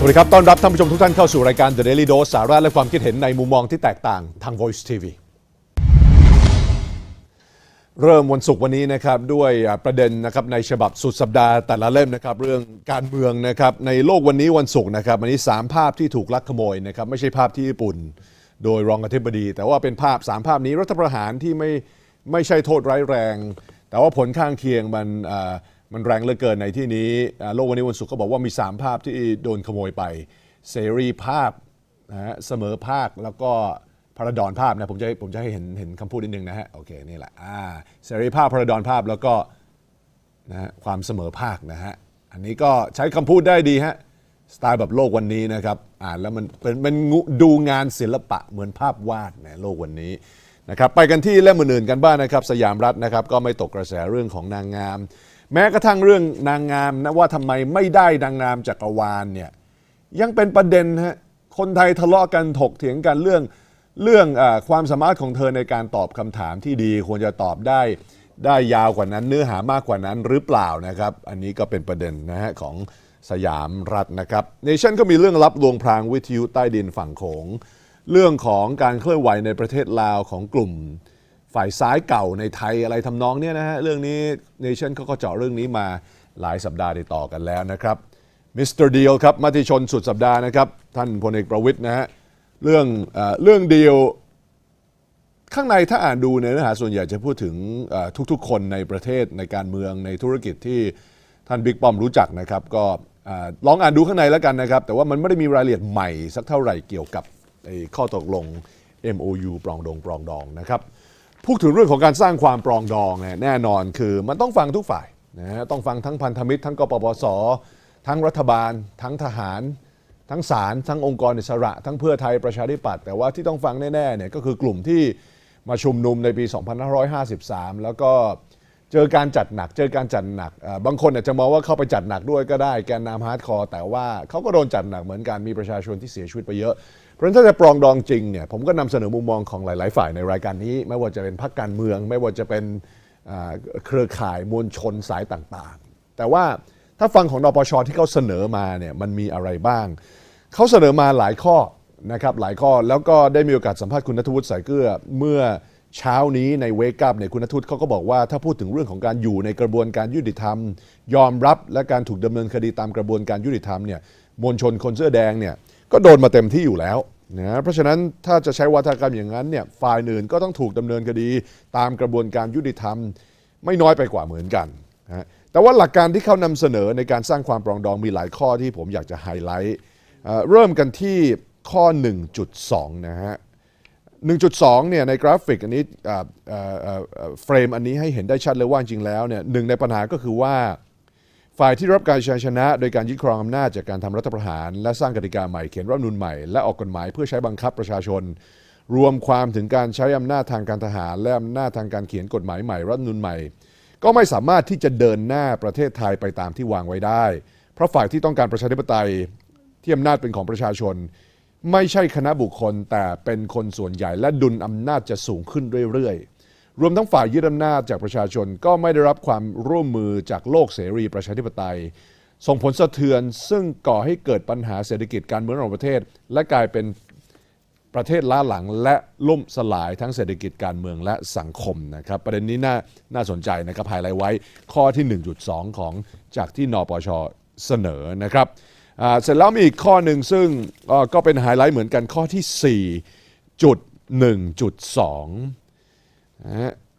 สวัสดีครับ ต้อนรับท่านผู้ชมทุกท่านเข้าสู่รายการ The Daily Dose สาระและความคิดเห็นในมุมมองที่แตกต่างทาง Voice TV เริ่มวันศุกร์วันนี้นะครับด้วยประเด็นนะครับในฉบับสุดสัปดาห์แต่ละเล่มนะครับเรื่องการเมืองนะครับในโลกวันนี้วันศุกร์นะครับวันนี้ 3 ภาพที่ถูกลักขโมยนะครับไม่ใช่ภาพที่ญี่ปุ่น โดยรองอธิบดี แต่ว่าเป็นภาพ 3 ภาพนี้รัฐประหารที่ไม่ไม่ใช่โทษร้ายแรง แต่ว่าผลข้างเคียงมันอ่า มันแรงเหลือเกินในที่นี้โลกวันนี้วันศุกร์ก็บอกว่ามี 3 ภาพที่โดนขโมยไป เสรีภาพนะฮะเสมอภาคแล้วก็พระดอนภาพนะผมจะผมจะให้เห็นเห็นคำพูดนิดนึงนะฮะโอเคนี่แหละอ่าเสรีภาพพระดอนภาพแล้วก็นะฮะความเสมอภาคนะฮะอันนี้ก็ใช้คำพูดได้ดีฮะสไตล์แบบโลกวันนี้นะครับอ่านแล้วมันเป็นมันดูงานศิลปะเหมือนภาพวาดในโลกวันนี้นะครับไปกันที่เล่มอื่นๆกันบ้างนะครับ สยามรัฐนะครับ ก็ไม่ตกกระแสเรื่องของนางงาม แม้กระทั่งเรื่องนางงามนะว่าทำไมไม่ได้นางงามจักรวาลเนี่ยยังเป็นประเด็นฮะคนไทยทะเลาะกันถกเถียงกันเรื่องเรื่องอความสามารถของเธอในการตอบคำถามที่ดีควรจะตอบได้ได้ยาวกว่านั้น เนื้อหามากกว่านั้นหรือเปล่านะครับ อันนี้ก็เป็นประเด็นนะฮะของสยามรัฐนะครับเนชั่นก็มีเรื่องลับลวงพรางวิทยุใต้ดินฝั่งโขง เรื่องของการเคลื่อนไหวในประเทศลาวของกลุ่ม ฝ่ายซ้ายเก่าในไทยอะไรทำนองเนี้ยนะฮะ เรื่องนี้เนชั่นเขาก็เจาะเรื่องนี้มาหลายสัปดาห์ติดต่อกันแล้วนะครับมิสเตอร์เดียลครับมติชนสุดสัปดาห์นะครับ ท่านพลเอกประวิทย์นะฮะเรื่องเออเรื่องเดียวข้างในถ้าอ่านดูในเนื้อหาส่วนใหญ่จะพูดถึงเอ่อทุกๆ คนในประเทศในการเมืองในธุรกิจที่ท่านบิ๊กป้อมรู้จักนะครับ ก็อ่าลองอ่านดูข้างในแล้วกันนะครับ แต่ว่ามันไม่ได้มีรายละเอียดใหม่สักเท่าไหร่เกี่ยวกับไอ้ข้อตกลง MOU ปรองดองปรองดองนะครับ พูดถึงเรื่องของการสร้างความปรองดองเนี่ยแน่นอนคือมันต้องฟังทุกฝ่ายนะฮะต้องฟังทั้งพันธมิตร ทั้งกปปส ทั้งรัฐบาล ทั้งทหาร ทั้งศาลทั้งองค์กรอิสระ ทั้งเพื่อไทยประชาธิปัตย์แต่ว่าที่ต้องฟังแน่ๆเนี่ยก็คือกลุ่มที่มาชุมนุมในปี 2553 แล้วก็เจอการจัดหนัก เจอการจัดหนัก บางคนอาจจะมองว่าเข้าไปจัดหนักด้วยก็ได้แกนนำฮาร์ดคอร์แต่ว่าเขาก็โดนจัดหนักเหมือนกันมีประชาชนที่เสียชีวิตไปเยอะ เพราะฉะนั้นถ้าจะปรองดองจริงเนี่ยผมก็นำเสนอมุมมองของหลาย ๆ ฝ่ายในรายการนี้ ไม่ว่าจะเป็นพรรคการเมือง ไม่ว่าจะเป็นเครือข่ายมวลชนสายต่าง ๆ แต่ว่าถ้าฟังของนปชที่เขาเสนอมาเนี่ยมันมีอะไรบ้าง เขาเสนอมาหลายข้อนะครับหลายข้อแล้วก็ได้มีโอกาสสัมภาษณ์คุณนัทวุฒิสายเกลือเมื่อเช้านี้ในเวกับเนี่ยคุณนทวุฒิเขาก็บอกว่าถ้าพูดถึงเรื่องของการอยู่ในกระบวนการยุติธรรม ยอมรับและการถูกดำเนินคดีตามกระบวนการยุติธรรมเนี่ยมวลชนคนเสื้อแดงเนี่ย ก็โดนมาเต็มที่อยู่แล้วนะเพราะฉะนั้นถ้าจะใช้วัฒกรรมอย่างนั้นเนี่ยฝ่ายอื่นก็ต้องถูกดำเนินคดี ตามกระบวนการยุติธรรม ไม่น้อยไปกว่าเหมือนกันนะแต่ว่าหลักการที่เขานำเสนอในการสร้างความปรองดองมีหลายข้อที่ผมอยากจะไฮไลท์เริ่มกันที่ข้อ 1.2 นะฮะ 1.2 เนี่ยในกราฟิกอันนี้เฟรมอันนี้ให้เห็นได้ชัดเลยว่าจริงแล้วเนี่ยหนึ่งในปัญหาก็คือว่า ฝ่ายที่รับการชัยชนะ โดยการยึดครองอำนาจจากการทำรัฐประหาร และสร้างกติกาใหม่เขียนรัฐธรรมนูญใหม่และออกกฎหมายเพื่อใช้บังคับประชาชน รวมความถึงการใช้อำนาจทางการทหาร และอำนาจทางการเขียนกฎหมายใหม่รัฐธรรมนูญใหม่ ก็ไม่สามารถที่จะเดินหน้าประเทศไทยไปตามที่วางไว้ได้ เพราะฝ่ายที่ต้องการประชาธิปไตยที่อำนาจเป็นของประชาชน ไม่ใช่คณะบุคคลแต่เป็นคนส่วนใหญ่และดุลอำนาจจะสูงขึ้นเรื่อยๆ รวมทั้งฝ่ายยึดอำนาจจากประชาชนก็ไม่ได้รับความร่วมมือจากโลกเสรีประชาธิปไตย ส่งผลสะเทือนซึ่งก่อให้เกิดปัญหาเศรษฐกิจการเมืองระหว่างประเทศ และกลายเป็นประเทศล้าหลังและล่มสลายทั้งเศรษฐกิจการเมืองและสังคมนะครับ ประเด็นนี้น่าน่าสนใจนะครับไฮไลท์ไว้ข้อที่ 1.2 ของจากที่นปชเสนอนะครับเสร็จแล้วมีอีกข้อหนึ่งซึ่งก็เป็นไฮไลท์เหมือนกันข้อที่ 4.1.2นะฮะ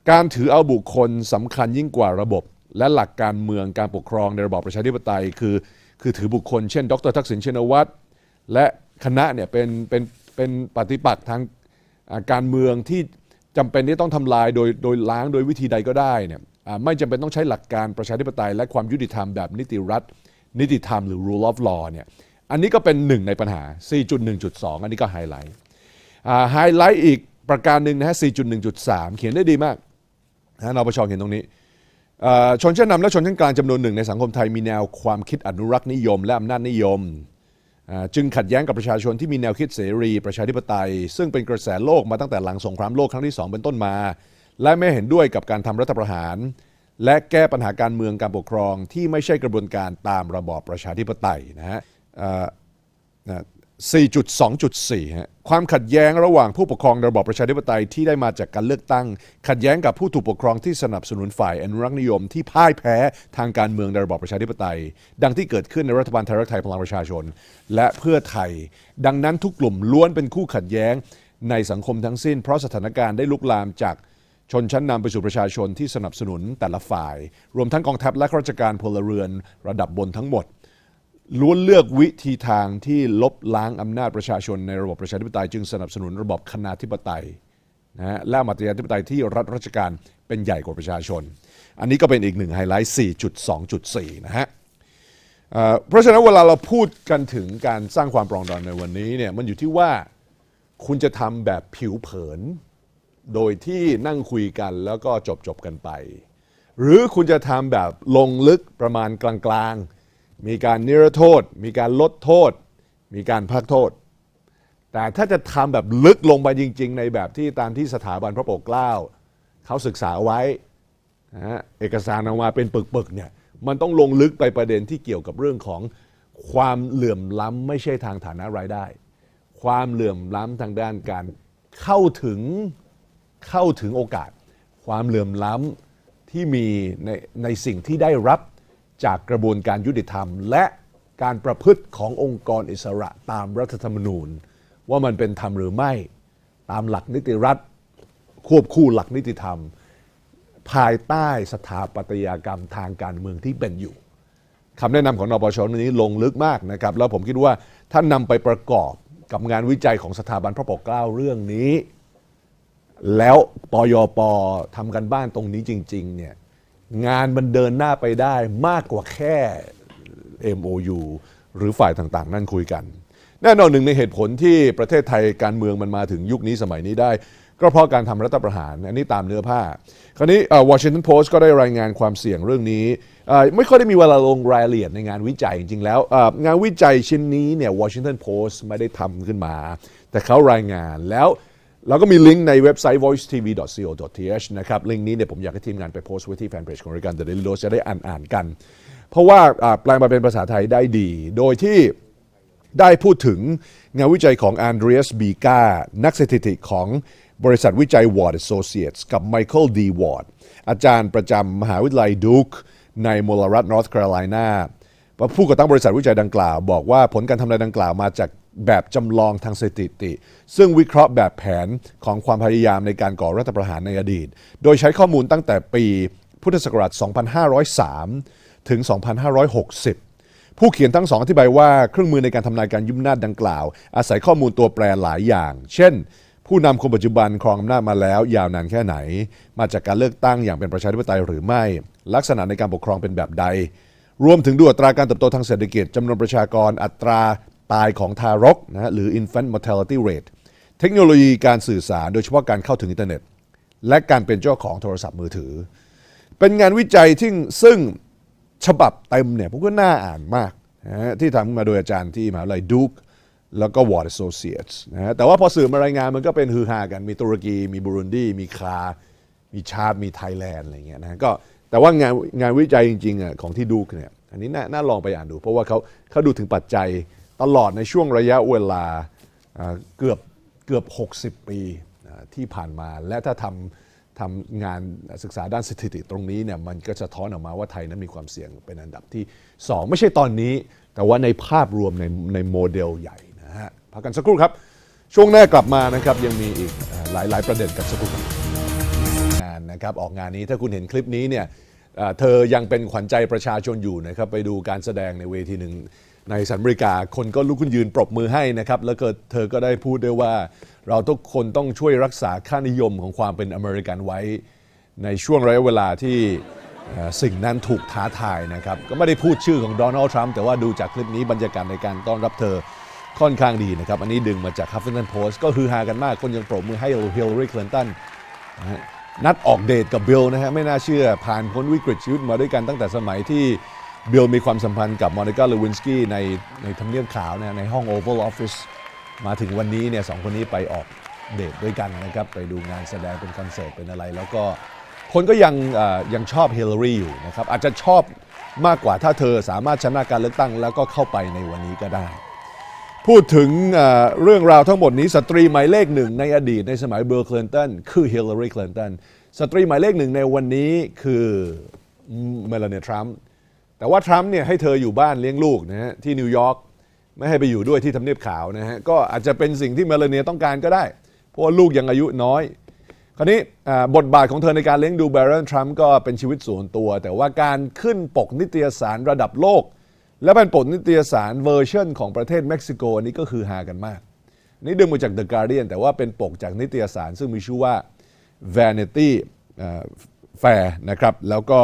การถือเอาบุคคลสำคัญยิ่งกว่าระบบ และหลักการเมืองการปกครองในระบอบประชาธิปไตย คือคือถือบุคคลเช่น ดรทักษิณชินวัตรและคณะเนี่ยเป็นเป็นเป็นปฏิปักษ์ทางการเมืองที่จำเป็นที่ต้องทำลายโดยโดยล้างโดยวิธีใดก็ได้เนี่ยไม่จำเป็นต้องใช้หลักการประชาธิปไตย และความยุติธรรมแบบนิติรัฐ นิติธรรมหรือ rule of law เนี่ยอันนี้ก็เป็นหนึ่งในปัญหา 4.1.2 อันนี้ก็ไฮไลท์ไฮไลท์อีก ประการหนึ่งนะฮะ 4.1.3 เขียนได้ดีมากนะนปชเขียนตรงนี้ชนชั้นนำและชนชั้นกลางจำนวนหนึ่งในสังคมไทยมีแนวความคิดอนุรักษ์นิยม และอำนาจนิยม จึงขัดแย้งกับประชาชนที่มีแนวคิดเสรีประชาธิปไตย ซึ่งเป็นกระแสโลกมาตั้งแต่หลังสงครามโลกครั้งที่ 2 เป็นต้นมา และไม่เห็นด้วยกับการทำรัฐประหาร และแก้ปัญหาการเมืองการปกครองที่ไม่ใช่กระบวนการตามระบอบประชาธิปไตยนะน่ะ 4.2.4ฮะความขัดแย้งระหว่างผู้ปกครองระบอบประชาธิปไตยที่ได้มาจากการเลือกตั้ง ขัดแย้งกับผู้ถูกปกครองที่สนับสนุนฝ่ายอนุรักษ์นิยมที่พ่ายแพ้ทางการเมืองในระบอบประชาธิปไตย ดังที่เกิดขึ้นในรัฐบาลไทยรักไทยพลังประชาชน และเพื่อไทย ดังนั้นทุกกลุ่มล้วนเป็นคู่ขัดแย้งในสังคมทั้งสิ้น เพราะสถานการณ์ได้ลุกลามจากชนชั้นนำไปสู่ประชาชนที่สนับสนุนแต่ละฝ่าย รวมทั้งกองทัพและข้าราชการพลเรือนระดับบนทั้งหมด ล้วนเลือกวิธีทางที่ลบล้างอำนาจประชาชนในระบบประชาธิปไตยจึงสนับสนุนระบบคณาธิปไตยนะฮะและมาตยาธิปไตยที่รัฐราชการเป็นใหญ่กว่าประชาชน อันนี้ก็เป็นอีกหนึ่งไฮไลท์ 4.2.4 นะฮะเพราะฉะนั้นเวลาเราพูดกันถึงการสร้างความปรองดองในวันนี้เนี่ยมันอยู่ที่ว่าคุณจะทำแบบผิวเผิน โดยที่นั่งคุยกันแล้วก็จบจบกันไป หรือคุณจะทำแบบลงลึกประมาณกลางๆ มีการนิรโทษ มีการลดโทษ มีการพักโทษ แต่ถ้าจะทำแบบลึกลงไปจริง ๆ ในแบบที่ตามที่สถาบันพระปกเกล้าเขาศึกษาไว้นะฮะเอกสารออกมาเป็นปึกๆเนี่ยมันต้องลงลึกไปประเด็นที่เกี่ยวกับเรื่องของความเหลื่อมล้ำไม่ใช่ทางฐานะรายได้ ความเหลื่อมล้ำทางด้านการเข้าถึงเข้าถึงโอกาส ความเหลื่อมล้ำที่มีในในสิ่งที่ได้รับ จากกระบวนการยุติธรรม และการประพฤติขององค์กรอิสระตามรัฐธรรมนูญ ว่ามันเป็นธรรมหรือไม่ตามหลักนิติรัฐ ควบคู่หลักนิติธรรม ภายใต้สถาปัตยกรรมทางการเมืองที่เป็นอยู่คำแนะนำของนปชนี้ลงลึกมากนะครับ แล้วผมคิดว่าถ้านำไปประกอบกับงานวิจัยของสถาบันพระปกเกล้าเรื่องนี้ แล้วปยปทำกันบ้านตรงนี้จริง ๆ เนี่ย งานมันเดินหน้าไปได้มากกว่าแค่ MOU หรือฝ่ายต่างๆ นั่นคุยกัน แน่นอนหนึ่งในเหตุผลที่ประเทศไทยการเมืองมันมาถึงยุคนี้สมัยนี้ได้ ก็เพราะการทำรัฐประหาร อันนี้ตามเนื้อผ้า คราวนี้วอชิงตันโพสต์ก็ได้รายงานความเสี่ยงเรื่องนี้ ไม่ค่อยได้มีเวลาลงรายละเอียดในงานวิจัยจริงๆแล้ว งานวิจัยชิ้นนี้เนี่ยวอชิงตันโพสต์ไม่ได้ทำขึ้นมา แต่เขารายงานแล้ว เราก็มีลิงก์ในเว็บไซต์ voicetv.co.th นะครับลิงก์นี้เนี่ยผมอยากให้ทีมงานไปโพสต์ไว้ที่แฟนเพจของรายการ The Daily Dose จะได้อ่านอ่านๆกัน เพราะว่าแปลงมาเป็นภาษาไทยได้ดี โดยที่ได้พูดถึงงานวิจัยของ Andreas b i g a นักสถิติของบริษัทวิจัย Ward Associates กับ Michael D. Ward อาจารย์ประจำมหาวิทยาลัยดูคในมลรัฐ North Carolina ผู้ก่อตั้งบริษัทวิจัยดังกล่าว บอกว่าผลการทำนายดังกล่าวมาจาก แบบจำลองทางสถิติ ซึ่งวิเคราะห์แบบแผนของความพยายามในการก่อรัฐประหารในอดีต โดยใช้ข้อมูลตั้งแต่ปีพุทธศักราช 2503 ถึง 2560 ผู้เขียนทั้งสองอธิบายว่าเครื่องมือในการทำนายการยุบอำนาดังกล่าว อาศัยข้อมูลตัวแปรหลายอย่าง เช่น ผู้นำคนปัจจุบันครองอำนาจมาแล้วยาวนานแค่ไหน มาจากการเลือกตั้งอย่างเป็นประชาธิปไตยหรือไม่ ลักษณะในการปกครองเป็นแบบใดรวมถึงดูอัตราการเติบโตทางเศรษฐกิจจำนวนประชากรอัตรา ตายของทารกนะฮะหรือ infant mortality rate เทคโนโลยีการสื่อสารโดยเฉพาะการเข้าถึงอินเทอร์เน็ต และการเป็นเจ้าของโทรศัพท์มือถือ เป็นงานวิจัยที่ซึ่งฉบับเต็มเนี่ยผมก็น่าอ่านมากนะที่ทำมาโดยอาจารย์ที่มหาวิทยาลัยดูคแล้วก็ Ward Associates นะฮะแต่ว่าพอสื่อมารายงานมันก็เป็นฮือฮากัน มีตุรกี มีบุรุนดี มีคา มีชาติ มีไทยแลนด์อะไรเงี้ยนะก็แต่ว่างานงานวิจัยจริงๆอะของที่ดูคเนี่ยอันนี้น่าน่าลองไปอ่านดู เพราะว่าเขาเขาดูถึงปัจจัย ตลอดในช่วงระยะเวลาเกือบเกือบ 60 ปีที่ผ่านมาและถ้าทำทำงานศึกษาด้านสถิติตรงนี้เนี่ยมันก็จะท้อนออกมาว่าไทยนั้นมีความเสี่ยงเป็นอันดับที่ 2 ไม่ใช่ตอนนี้ แต่ว่าในภาพรวมในในโมเดลใหญ่นะฮะพักกันสักครู่ครับ ช่วงหน้ากลับมานะครับยังมีอีกหลายหลายประเด็นกันสักครู่ครับงานนะครับออกงานนี้ถ้าคุณเห็นคลิปนี้เนี่ยเธอยังเป็นขวัญใจประชาชนอยู่นะครับไปดูการแสดงในเวทีหนึ่ง ในสหรัฐอเมริกา คนก็ลุกขึ้นยืนปรบมือให้นะครับแล้วก็เธอก็ได้พูดด้วยว่า เราทุกคนต้องช่วยรักษาค่านิยมของความเป็นอเมริกันไว้ ในช่วงระยะเวลาที่สิ่งนั้นถูกท้าทายนะครับ ก็ไม่ได้พูดชื่อของโดนัลด์ทรัมป์แต่ว่าดูจากคลิปนี้บรรยากาศในการต้อนรับเธอค่อนข้างดีนะครับ อันนี้ดึงมาจาก Huffington Post ก็คือฮากันมาก คนยังปรบมือให้ฮิลลารีคลินตันนัดออกเดทกับบิลนะฮะไม่น่าเชื่อผ่านพ้นวิกฤตชีวิตมาด้วยกันตั้งแต่สมัยที่ บิลมีความสัมพันธ์กับมอนิกาเลวินสกี้ในในทำเนียบขาวนในห้อง Oval Office มาถึงวันนี้เนี่ยสองคนนี้ไปออกเดทด้วยกันนะครับ ไปดูงานแสดงเป็นคอนเสิร์ตเป็นอะไร แล้วก็คนก็ยังยังชอบเฮิลลารีอยู่นะครับ อาจจะชอบมากกว่าถ้าเธอสามารถชนะการเลือกตั้ง แล้วก็เข้าไปในวันนี้ก็ได้ พูดถึงเรื่องราวทั้งหมดนี้สตรีหมายเลขหนึ่งในอดีตในสมัยเบิลคลินตันคือเฮิลลารีคลินตันสตรีหมายเลขหนึ่งในวันนี้คือเมลานีทรัมป์ แต่ว่าทรัมป์เนี่ยให้เธออยู่บ้านเลี้ยงลูกนะฮะที่นิวยอร์กไม่ให้ไปอยู่ด้วยที่ทำเนียบขาวนะฮะก็อาจจะเป็นสิ่งที่เมลานีต้องการก็ได้ เพราะว่าลูกยังอายุน้อย คราวนี้บทบาทของเธอในการเลี้ยงดูแบรอนทรัมป์ก็เป็นชีวิตส่วนตัว แต่ว่าการขึ้นปกนิตยสารระดับโลก และเป็นปกนิตยสารเวอร์ชันของประเทศเม็กซิโกอันนี้ก็คือฮากันมาก นี่ดึงมาจาก The Guardian แต่ว่าเป็นปกจากนิตยสารซึ่งมีชื่อว่า Vanity Fair นะครับแล้วก็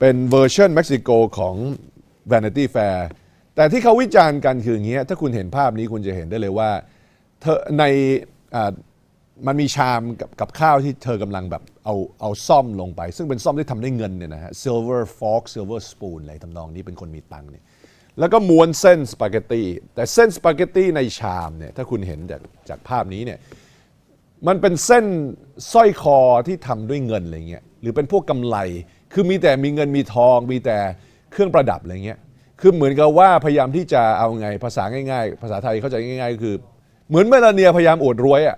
เป็นเวอร์ชันเม็กซิโกของ Vanity Fair แต่ที่เขาวิจารณ์กันคืออย่างเงี้ยถ้าคุณเห็นภาพนี้คุณจะเห็นได้เลยว่าเธอในอ่ามันมีชามกับกับข้าวที่เธอกำลังแบบเอาเอาซ่อมลงไป ซึ่งเป็นซ่อมที่ทำด้วยเงินเนี่ยนะฮะ silver fork silver spoon อะไรทำนองนี้เป็นคนมีตังค์เนี่ยแล้วก็ม้วนเส้นสปาเกตตีแต่เส้นสปาเกตตีในชามเนี่ยถ้าคุณเห็นจากจากภาพนี้เนี่ยมันเป็นเส้นสร้อยคอที่ทำด้วยเงินอะไรเงี้ยหรือเป็นพวกกำไร คือมีแต่มีเงินมีทอง มีแต่เครื่องประดับอะไรเงี้ยคือเหมือนกับว่าพยายามที่จะเอาไงภาษาง่ายๆ ภาษาไทยเข้าใจง่ายๆก็คือ เหมือนเมลาเนียพยายามอวดรวยอะ่ะ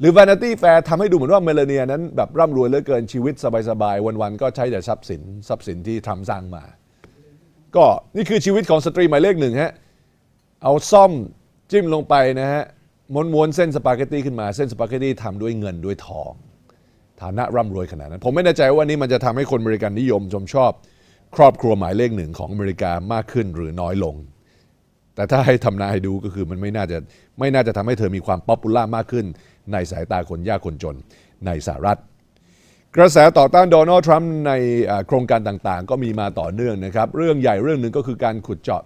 หรือ Vanity Fair ทำให้ดูเหมือนว่าเมลาเนียนั้นแบบร่ำรวยเหลือเกินชีวิตสบายๆ วันๆ ก็ใช้แต่ทรัพย์สินทรัพย์สินที่ทำสร้างมา ก็นี่คือชีวิตของสตรีหมายเลขหนึ่งฮะเอาซ่อมจิ้มลงไปนะฮะม้วนๆเส้นสปาเกตตี้ขึ้นมาเส้นสปาเกตตี้ทำด้วยเงินด้วยทอง ฐานะร่ำรวยขนาดนั้น ผมไม่แน่ใจว่านี่มันจะทำให้คนอเมริกันนิยมชมชอบ ครอบครัวหมายเลขหนึ่งของอเมริกามากขึ้นหรือน้อยลง แต่ถ้าให้ทำนายดูก็คือมันไม่น่าจะไม่น่าจะทำให้เธอมีความป๊อปปูล่ามากขึ้น ในสายตาคนยากคนจนในสหรัฐกระแสต่อต้านโดนัลด์ทรัมป์ในโครงการต่างๆ ก็มีมาต่อเนื่องนะครับ เรื่องใหญ่เรื่องหนึ่งก็คือการขุดเจาะ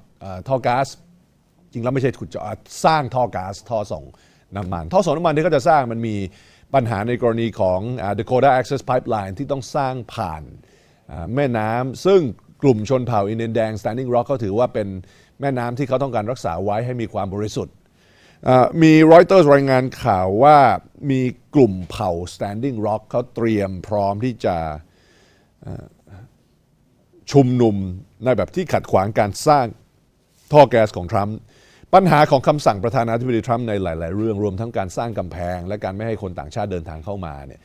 ท่อก๊าซจริงแล้วไม่ใช่ขุดเจาะสร้างท่อก๊าซท่อส่งน้ำมัน ท่อส่งน้ำมันที่เขาจะสร้างมันมี ปัญหาในกรณีของ Dakota Access Pipeline ที่ต้องสร้างผ่านแม่น้ำซึ่งกลุ่มชนเผ่าอินเดียนแดง Standing Rock เขาถือว่าเป็นแม่น้ำที่เขาต้องการรักษาไว้ให้มีความบริสุทธิ์มีรอยเตอร์รายงานข่าวว่ามีกลุ่มเผ่า Standing Rock เขาเตรียมพร้อมที่จะชุมนุมในแบบที่ขัดขวางการสร้างท่อแก๊สของทรัมป์ ปัญหาของคำสั่งประธานาธิบดีทรัมป์ในหลาย ๆ เรื่องรวมทั้งการสร้างกำแพง และการไม่ให้คนต่างชาติเดินทางเข้ามาเนี่ย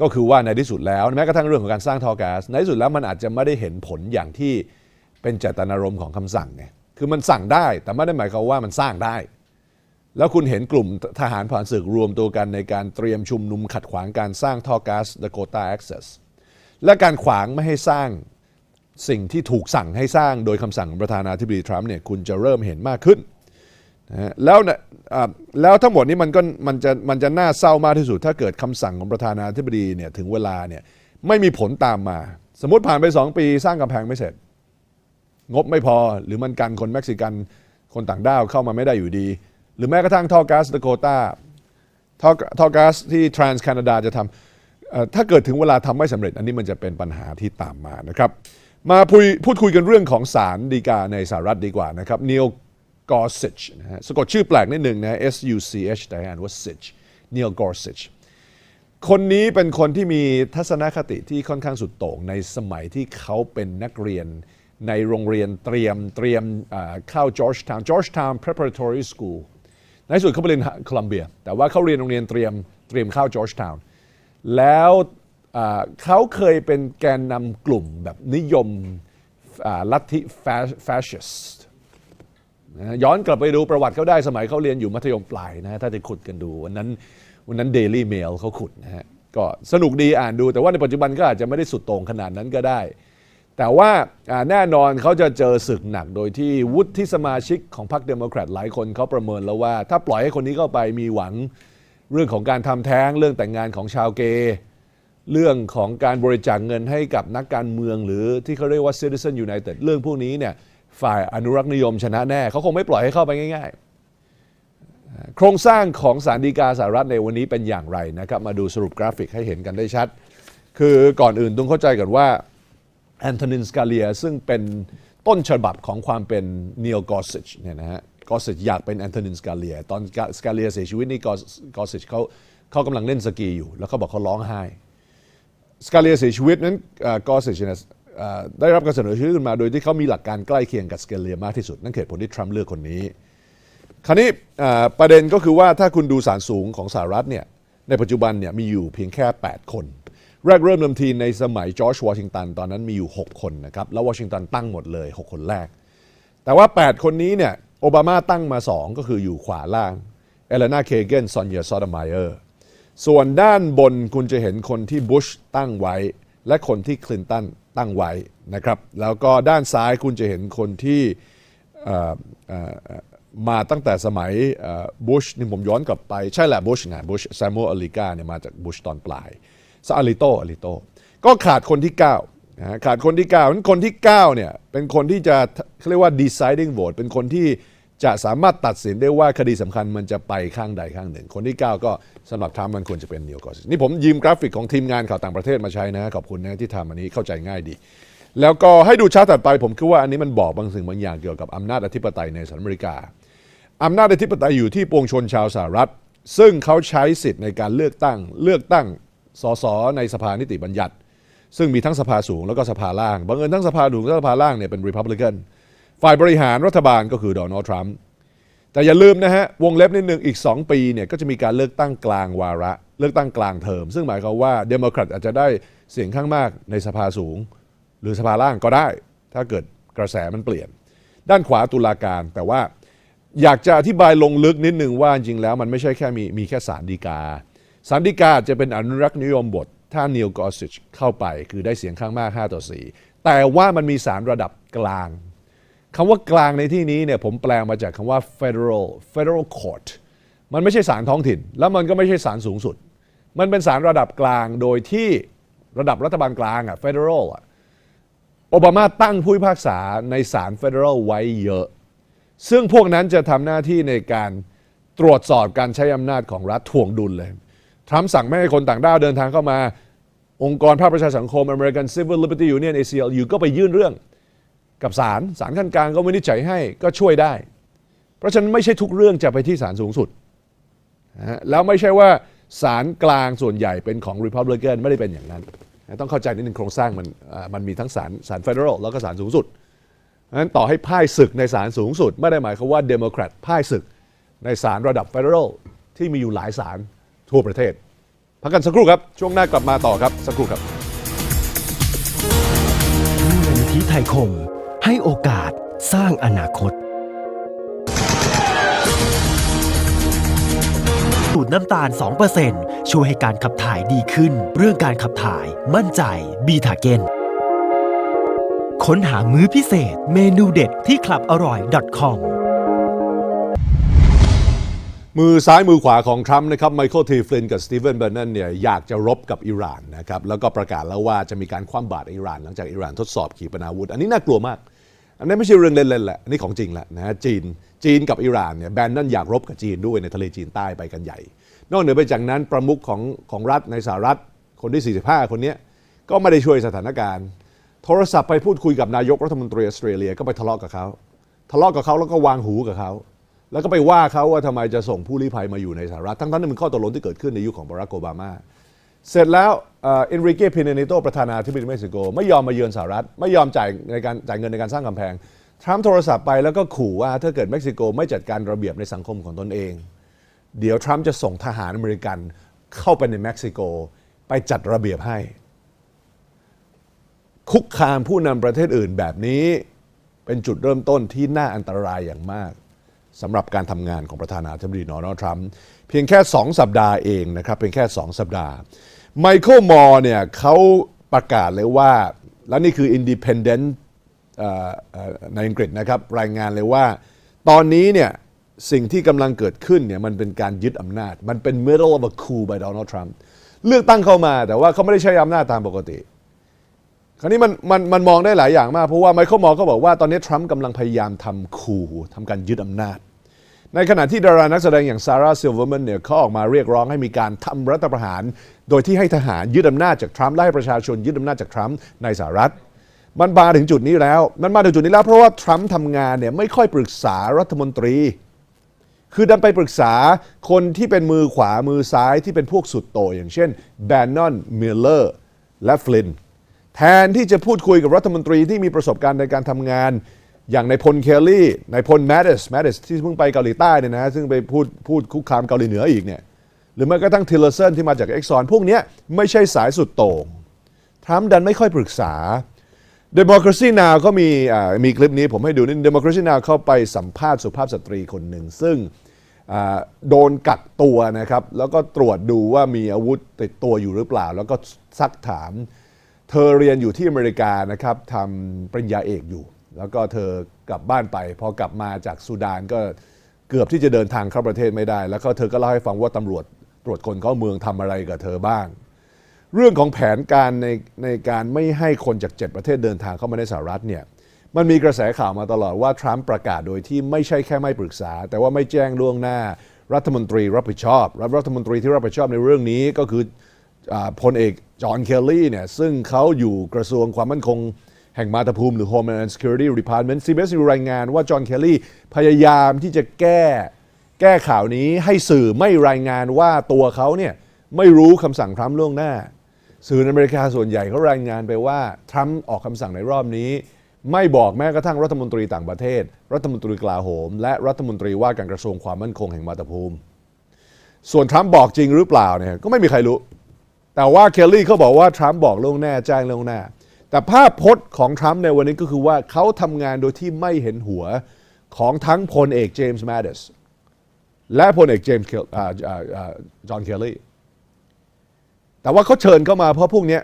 ก็คือว่าในที่สุดแล้วแม้กระทั่งเรื่องของการสร้างท่อแก๊สในที่สุดแล้วมันอาจจะไม่ได้เห็นผลอย่างที่เป็นเจตนารมณ์ของคำสั่งไงคือมันสั่งได้แต่ไม่ได้หมายความว่ามันสร้างได้ แล้วคุณเห็นกลุ่มทหารผ่านศึกรวมตัวกันในการเตรียมชุมนุมขัดขวางการสร้างท่อก๊าซ Dakota Access และการขวางไม่ให้สร้างสิ่งที่ถูกสั่งให้สร้างโดยคำสั่งประธานาธิบดีทรัมป์เนี่ยคุณจะเริ่มเห็นมากขึ้น แล้วเนี่ยแล้วทั้งหมดนี้มันก็มันจะมันจะน่าเศร้ามากที่สุด ถ้าเกิดคำสั่งของประธานาธิบดีเนี่ยถึงเวลาเนี่ยไม่มีผลตามมา สมมติผ่านไป 2 ปีสร้างกำแพงไม่เสร็จ งบไม่พอหรือมันกันคนเม็กซิกันคนต่างด้าวเข้ามาไม่ได้อยู่ดี หรือแม้กระทั่งท่อก๊าซ Dakota ท่อท่อก๊าซที่ Trans Canada จะทำถ้าเกิดถึงเวลาทำไม่สำเร็จ อันนี้มันจะเป็นปัญหาที่ตามมานะครับมาพูดคุยกันเรื่องของศาลฎีกาในสหรัฐดีกว่านะครับ Neil Gorsuch นะฮะสะกดชื่อแปลกนิดหนึ่งนะ S U C H แต่อ่านว่า Sich Neil Gorsuch คนนี้เป็นคนที่มีทัศนคติที่ค่อนข้างสุดโต่งในสมัยที่เขาเป็นนักเรียนในโรงเรียนเตรียมเตรียมอ่าเข้า Georgetown Georgetown Preparatory School ในสุดเขาไปเรียนโคลัมเบีย แต่ว่าเขาเรียนโรงเรียนเตรียมเตรียมเข้า Georgetown แล้วเขาเคยเป็นแกนนำกลุ่มแบบนิยมลัทธิแฟชิสต์ นะย้อนกลับไปดูประวัติเขาได้สมัยเขาเรียนอยู่มัธยมปลายนะถ้าจะขุดกันดู วันนั้นวันนั้น Daily Mail เขาขุดนะฮะก็สนุกดีอ่านดูแต่ว่าในปัจจุบันก็อาจจะไม่ได้สุดโต่งขนาดนั้นก็ได้ แต่ว่าแน่นอนเขาจะเจอศึกหนักโดยที่วุฒิสมาชิกของพรรคเดโมแครตหลายคนเขาประเมินแล้วว่า ถ้าปล่อยให้คนนี้เข้าไปมีหวังเรื่องของการทำแท้งเรื่องแต่งงานของชาวเกย์เรื่องของการบริจาคเงินให้กับนักการเมืองหรือที่เขาเรียกว่า Citizen United เรื่องพวกนี้เนี่ย ฝ่ายอนุรักษ์นิยมชนะแน่เขาคงไม่ปล่อยให้เข้าไปง่าย ๆ โครงสร้างของสารดีกาสหรัฐในวันนี้เป็นอย่างไรนะครับ มาดูสรุปกราฟิกให้เห็นกันได้ชัด คือก่อนอื่นต้องเข้าใจก่อนว่าแอนโทนินสกาเลียซึ่งเป็นต้นฉบับของความเป็นเนียลกอสิชเนี่ยนะฮะกอสิชอยากเป็นแอนโทนินสกาเลียตอนสกาเลียเสียชีวิตนี่กอสิชเขาเขากำลังเล่นสกีอยู่ แล้วเขาบอกเขาร้องไห้สกาเลียเสียชีวิตนั้นกอสิชเนี่ย ได้รับการเสนอชื่อขึ้นมาโดยที่เขามีหลักการใกล้เคียงกับสเกเลียมากที่สุด นั่นเหตุผลที่ทรัมป์เลือกคนนี้ คราวนี้ประเด็นก็คือว่าถ้าคุณดูสารสูงของสหรัฐเนี่ยในปัจจุบันเนี่ยมีอยู่เพียงแค่ 8 คน แรกเริ่มเดิมทีในสมัยจอร์จวอชิงตันตอนนั้นมีอยู่ 6 คนนะครับแล้ววอชิงตันตั้งหมดเลย 6 คนแรก แต่ว่า 8 คนนี้เนี่ยโอบามาตั้งมา 2 ก็คืออยู่ขวาล่างเอเลนาเคเกนซอนเยซอดมายเออร์ส่วนด้านบนคุณจะเห็นคนที่บุชตั้งไว้ และคนที่คลินตัน ตั้งไว้นะครับ แล้วก็ด้านซ้ายคุณจะเห็นคนที่มาตั้งแต่สมัยบุชนี่ผมย้อนกลับไป ใช่แหละบุชไงบุชแซม u อลอลิกาเนี่ยมาจากบุชตอนปลายซาอลิโตอลิโต ก็ขาดคนที่ 9 นะขาดคนที่9เพราะฉะนั้นคนที่9เนี่ยเป็นคนที่จะเขาเรียกว่า deciding vote เป็นคนที่ จะสามารถตัดสินได้ว่าคดีสำคัญมันจะไปข้างใดข้างหนึ่ง คนที่ 9 ก็สำหรับทรัมป์มันควรจะเป็นนิวกอสนี่ผมยืมกราฟิกของทีมงานข่าวต่างประเทศมาใช้นะขอบคุณนะที่ทำอันนี้เข้าใจง่ายดี แล้วก็ให้ดูชาร์ตถัดไปผมคิดว่าอันนี้มันบอกบางสิ่งบางอย่างเกี่ยวกับอำนาจอธิปไตยในสหรัฐอเมริกาอำนาจอธิปไตยอยู่ที่ปวงชนชาวสหรัฐ ซึ่งเขาใช้สิทธิ์ในการเลือกตั้ง เลือกตั้งสสในสภานิติบัญญัติ ซึ่งมีทั้งสภาสูงแล้วก็สภาล่างบังเอิญทั้งสภาสูงและสภาล่างเนี่ยเป็นริพับลิกัน ฝ่ายบริหารรัฐบาลก็คือโดนัลด์ทรัมป์แต่อย่าลืมนะฮะ วงเล็บนิดหนึ่งอีก 2 ปีเนี่ยก็จะมีการเลือกตั้งกลางวาระ เลือกตั้งกลางเทอม ซึ่งหมายความว่าเดโมแครตอาจจะได้เสียงข้างมากในสภาสูง หรือสภาล่างก็ได้ ถ้าเกิดกระแสมันเปลี่ยน ด้านขวาตุลาการ แต่ว่าอยากจะอธิบายลงลึกนิดหนึ่งว่าจริงแล้วมันไม่ใช่แค่มีมีแค่สารดีกาสารดีกาจะเป็นอนุรักษ์นิยมบท ถ้านิวกอสิชเข้าไป คือได้เสียงข้างมาก 5 ต่อ 4 แต่ว่ามันมีสารระดับกลาง คำว่ากลางในที่นี้เนี่ยผมแปลมาจากคำว่า federal federal court มันไม่ใช่ศาลท้องถิ่น แล้วมันก็ไม่ใช่ศาลสูงสุด มันเป็นศาลระดับกลางโดยที่ระดับรัฐบาลกลางอะ federal อะโอบามาตั้งผู้พิพากษาในศาลเฟเดอรัลไว้เยอะ ซึ่งพวกนั้นจะทำหน้าที่ในการตรวจสอบการใช้อำนาจของรัฐถ่วงดุลเลยทรัมป์สั่งไม่ให้คนต่างด้าวเดินทางเข้ามา องค์กรภาคประชาสังคม American Civil Liberty Union ACLU ก็ไปยื่นเรื่อง กับศาลศาลขั้นกลางก็วินิจฉัยให้ก็ช่วยได้ เพราะฉะนั้นไม่ใช่ทุกเรื่องจะไปที่ศาลสูงสุดนะฮะแล้วไม่ใช่ว่าศาลกลางส่วนใหญ่เป็นของ Republican ไม่ได้เป็นอย่างนั้นนะต้องเข้าใจนิดนึงโครงสร้างมันมันมีทั้งศาลศาลเฟเดอรัลแล้วก็ศาลสูงสุดนั้นต่อให้พ่ายศึกในศาลสูงสุด ไม่ได้หมายความว่าเดโมแครตพ่ายศึกในศาลระดับเฟเดอรัลที่มีอยู่หลายศาลทั่วประเทศพักกันสักครู่ครับ ช่วงหน้ากลับมาต่อครับ สักครู่ครับมูลนิธิไทยคม ให้โอกาสสร้างอนาคต สูตรน้ำตาล 2%ช่วยให้การขับถ่ายดีขึ้น เรื่องการขับถ่ายมั่นใจบีทาเกนค้นหามื้อพิเศษเมนูเด็ดที่ cluborroy.com มือซ้ายมือขวาของทรัมป์นะครับไมเคิลทีฟลินกับสตีเวนเบอร์นันเนี่ยอยากจะรบกับอิหร่านนะครับแล้วก็ประกาศแล้วว่าจะมีการคว่ำบาตรอิหร่าน หลังจากอิหร่านทดสอบขีปนาวุธ อันนี้น่ากลัวมาก อันนี้ไม่ใช่เรื่องเล่นๆแหละนนี้ของจริงแหละนะจีนจีนกับอิหร่านเนี่ยแบนนั่นอยากรบกับจีนด้วยในทะเลจีนใต้ไปกันใหญ่ นอกเหนือไปจากนั้นประมุขของของรัฐในสหรัฐคนที่ 45 คนนี้ก็ไม่ได้ช่วยสถานการณ์ โทรศัพท์ไปพูดคุยกับนายกรัฐมนตรีออสเตรเลียก็ไปทะเลาะกับเขาทะเลาะกับเขาแล้วก็วางหูกับเขาแล้วก็ไปว่าเขาว่าทำไมจะส่งผู้ลี้ภัยมาอยู่ในสหรัฐทั้งนั้นเป็นข้อตกลงที่เกิดขึ้นในยุคของบารักโอบามา เสร็จแล้วเอ็นริเกพเนเนโตประธานาธิบดีเม็กซิโก ไม่ยอมมาเยือนสหรัฐ ไม่ยอมจ่ายในการจ่ายเงินในการสร้างกำแพงทรัมป์โทรศัพท์ไปแล้วก็ขู่ว่าถ้าเกิดเม็กซิโกไม่จัดการระเบียบในสังคมของตนเอง เดี๋ยวทรัมป์จะส่งทหารอเมริกันเข้าไปในเม็กซิโก ไปจัดระเบียบให้ คุกคามผู้นำประเทศอื่นแบบนี้เป็นจุดเริ่มต้นที่น่าอันตรายอย่างมากสำหรับการทำงานของประธานาธิบดีโดนัลด์ทรัมป์เพียงแค่ 2 สัปดาห์เองนะครับเพียงแค่ 2 สัปดาห์ ไมเคิลมอร์เนี่ยเขาประกาศเลยว่า และนี่คือ Independent เอ่อเอ่อในอังกฤษนะครับ รายงานเลยว่า ตอนนี้เนี่ยสิ่งที่กำลังเกิดขึ้นเนี่ยมันเป็นการยึดอำนาจ มันเป็น middle of a coup by Donald Trump เลือกตั้งเข้ามาแต่ว่าเขาไม่ได้ใช้อำนาจตามปกติ คราวนี้มันมันมันมองได้หลายอย่างมาก เพราะว่าไมเคิลมอร์ก็บอกว่าตอนนี้ทรัมป์กำลังพยายามทำคูทำการยึดอำนาจ ในขณะที่ดารานักแสดงอย่างซาร่าซิลเวอร์แมนเนี่ยเขาออกมาเรียกร้องให้มีการทำรัฐประหาร โดยที่ให้ทหารยึดอำนาจจากทรัมป์และให้ประชาชนยึดอำนาจจากทรัมป์ในสหรัฐ มันมาถึงจุดนี้แล้ว มันมาถึงจุดนี้แล้วเพราะว่าทรัมป์ทำงานเนี่ยไม่ค่อยปรึกษารัฐมนตรี คือดันไปปรึกษาคนที่เป็นมือขวามือซ้ายที่เป็นพวกสุดโต่อย่างเช่นแบนนอนมิลเลอร์และฟลินแทนที่จะพูดคุยกับรัฐมนตรีที่มีประสบการณ์ในการทำงาน อย่างในพลเคลลี่ในพลแมดเดสแมดเดสที่เพิ่งไปเกาหลีใต้เนี่ยนะซึ่งไปพูดพูดคุกคามเกาหลีเหนืออีกเนี่ยหรือแม้กระทั่งทิลเลอร์เซนที่มาจากเอ็กซอนพวกนี้ไม่ใช่สายสุดโต่งทรัมป์ดันไม่ค่อยปรึกษา Democracy Now ก็มีมีคลิปนี้ผมให้ดูนี่ Democracy Now เข้าไปสัมภาษณ์สุภาพสตรีคนหนึ่ง ซึ่งโดนกักตัวนะครับ แล้วก็ตรวจดูว่ามีอาวุธติดตัวอยู่หรือเปล่า แล้วก็ซักถาม เธอเรียนอยู่ที่อเมริกานะครับทำปริญญาเอกอยู่ แล้วก็เธอกลับบ้านไป พอกลับมาจากซูดานก็เกือบที่จะเดินทางเข้าประเทศไม่ได้ แล้วก็เธอก็เล่าให้ฟังว่าตำรวจตรวจคนเข้าเมืองทำอะไรกับเธอบ้าง เรื่องของแผนการในในการไม่ให้คนจาก 7 ประเทศเดินทางเข้ามาในสหรัฐเนี่ยมันมีกระแสข่าวมาตลอดว่าทรัมป์ประกาศโดยที่ไม่ใช่แค่ไม่ปรึกษา แต่ว่าไม่แจ้งล่วงหน้ารัฐมนตรีรับผิดชอบรับรัฐมนตรีที่รับผิดชอบในเรื่องนี้ก็คืออพลเอกจอห์นเคลลี่เนี่ยซึ่งเขาอยู่กระทรวงความมั่นคง แห่งมาตาภูมิหรือ Homeland Security Department CBS รายงานว่าจอห์นเคลลี่พยายามที่จะแก้แก้ข่าวนี้ให้สื่อไม่รายงานว่าตัวเขาเนี่ยไม่รู้คำสั่งทรัมป์ล่วงหน้า สื่ออเมริกาส่วนใหญ่เขารายงานไปว่าทรัมป์ออกคำสั่งในรอบนี้ ไม่บอกแม้กระทั่งรัฐมนตรีต่างประเทศ รัฐมนตรีกลาโหม และรัฐมนตรีว่าการกระทรวงความมั่นคงแห่งมาตาภูมิ ส่วนทรัมป์บอกจริงหรือเปล่าเนี่ยก็ไม่มีใครรู้ แต่ว่าเคลลี่เขาบอกว่าทรัมป์บอกล่วงหน้าแจ้งล่วงหน้า แต่ภาพพจน์ของทรัมป์ในวันนี้ก็คือว่าเขาทำงานโดยที่ไม่เห็นหัวของทั้งพลเอกเจมส์แมดดิสและพลเอกเจมส์จอห์นเคลลี่แต่ว่าเขาเชิญเข้ามาเพราะพวกนี้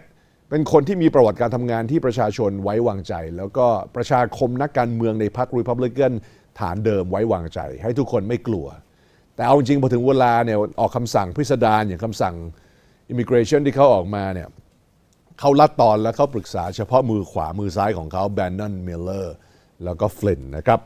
เป็นคนที่มีประวัติการทำงานที่ประชาชนไว้วางใจ แล้วก็ประชาคมนักการเมืองในพรรครีพับลิกันฐานเดิมไว้วางใจ ให้ทุกคนไม่กลัว แต่เอาจริงพอถึงเวลาเนี่ยออกคำสั่งพิสดารอย่างคำสั่ง immigration ที่เขาออกมาเนี่ย เขาลัดตอนและเขาปรึกษาเฉพาะมือขวามือซ้ายของเขาแบนนอนมิลเลอร์แล้วก็ฟลินนะครับ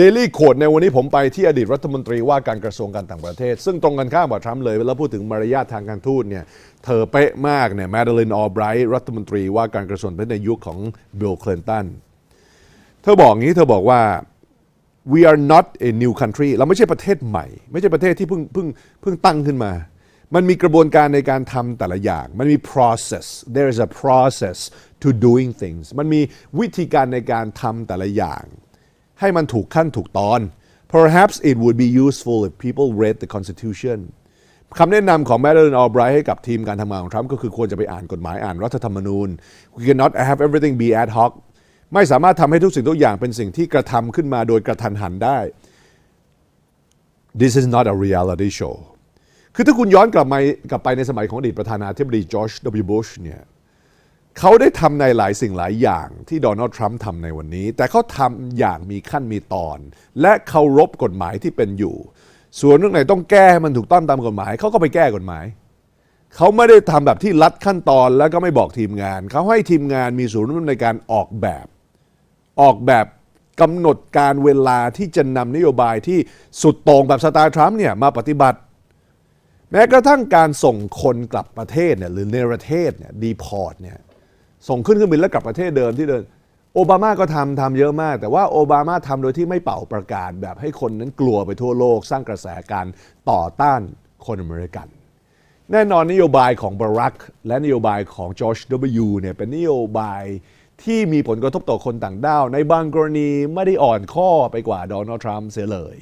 Daily Code ในวันนี้ผมไปที่อดีตรัฐมนตรีว่าการกระทรวงการต่างประเทศ ซึ่งตรงกันข้ามกับทรัมป์เลยแล้วพูดถึงมารยาททางการทูตเนี่ยเธอเป๊ะมากเนี่ยแมดลินออไบรท์รัฐมนตรีว่าการกระทรวงต่างประเทศในยุคของบิลคลินตันเธอบอกงี้เธอบอกว่า we are not a new country เราไม่ใช่ประเทศใหม่ ไม่ใช่ประเทศที่เพิ่งเพิ่งเพิ่งตั้งขึ้นมา มันมีกระบวนการในการทำแต่ละอย่าง มันมี process there is a process to doing things มันมีวิธีการในการทำแต่ละอย่าง ให้มันถูกขั้นถูกตอน perhaps it would be useful if people read the constitution คำแนะนำของแมดเ l นอ l ไบรท์ให้กับทีมการทำงานของทรัมป์ก็คือควรจะไปอ่านกฎหมายอ่านรัฐธรรมนูญ we cannot have everything be ad hoc ไม่สามารถทำให้ทุกสิ่งทุกอย่างเป็นสิ่งที่กระทำขึ้นมาโดยกระทันหันได้ this is not a reality show คือถ้าคุณย้อนกลับมากลับไปในสมัยของอดีตประธานาธิบดีจอร์จ W. Bush เนี่ยเขาได้ทำในหลายสิ่งหลายอย่างที่โดนัลด์ทรัมป์ทำในวันนี้ แต่เขาทำอย่างมีขั้นมีตอน และเคารพกฎหมายที่เป็นอยู่ ส่วนเรื่องไหนต้องแก้ให้มันถูกต้องตามกฎหมาย เขาก็ไปแก้กฎหมาย เขาไม่ได้ทำแบบที่ลัดขั้นตอนแล้วก็ไม่บอกทีมงาน เขาให้ทีมงานมีส่วนร่วมในการออกแบบ ออกแบบกำหนดการเวลาที่จะนำนโยบายที่สุดโต่งแบบสไตล์ทรัมป์เนี่ยมาปฏิบัติ แม้กระทั่งการส่งคนกลับประเทศเนี่ยหรือเนรเทศเนี่ยดีพอร์ตเนี่ยส่งขึ้นเครื่องบินแล้วกลับประเทศเดิมที่เดินโอบามาก็ทำทำเยอะมาก แต่ว่าโอบามาทำโดยที่ไม่เป่าประกาศ แบบให้คนนั้นกลัวไปทั่วโลก สร้างกระแสการต่อต้านคนอเมริกัน แน่นอนนโยบายของบารักและนโยบายของจอร์จ W เนี่ยเป็นนโยบายที่มีผลกระทบต่อคนต่างด้าว ในบางกรณีไม่ได้อ่อนข้อไปกว่าโดนัลด์ทรัมป์เสียเลย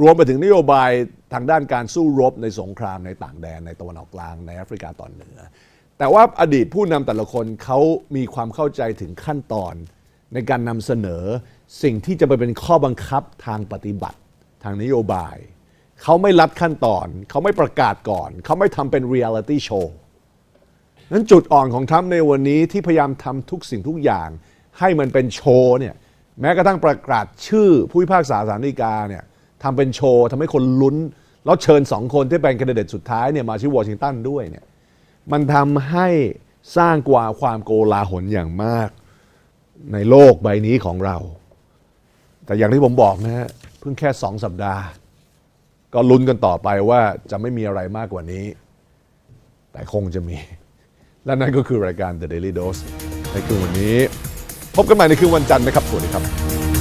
รวมไปถึงนโยบายทางด้านการสู้รบในสงครามในต่างแดนในตะวันออกกลางในแอฟริกาตอนเหนือ แต่ว่าอดีตผู้นำแต่ละคนเขามีความเข้าใจถึงขั้นตอนในการนำเสนอสิ่งที่จะไปเป็นข้อบังคับทางปฏิบัติทางนโยบาย เขาไม่ลัดขั้นตอน เขาไม่ประกาศก่อน เขาไม่ทำเป็นเรียลิตี้โชว์นั้นจุดอ่อนของทรัมป์ในวันนี้ที่พยายามทำทุกสิ่งทุกอย่าง ให้มันเป็นโชว์เนี่ยแม้กระทั่งประกาศชื่อผู้พิพากษาศาลฎีกาเนี่ย ทำเป็นโชว์ทำให้คนลุ้น แล้วเชิญสองคนที่เป็นคนดิเดตสุดท้ายเนี่ยมาที่วอชิงตันด้วยเนี่ยมันทำให้สร้างกว่าความโกลาหลอย่างมากในโลกใบนี้ของเรา แต่อย่างที่ผมบอกนะฮะเพิ่งแค่สองสัปดาห์ ก็ลุ้นกันต่อไปว่าจะไม่มีอะไรมากกว่านี้ แต่คงจะมี และนั่นก็คือรายการ The Daily Dose ในคืนวันนี้ พบกันใหม่ในคืนวันจันทร์นะครับ สวัสดีครับ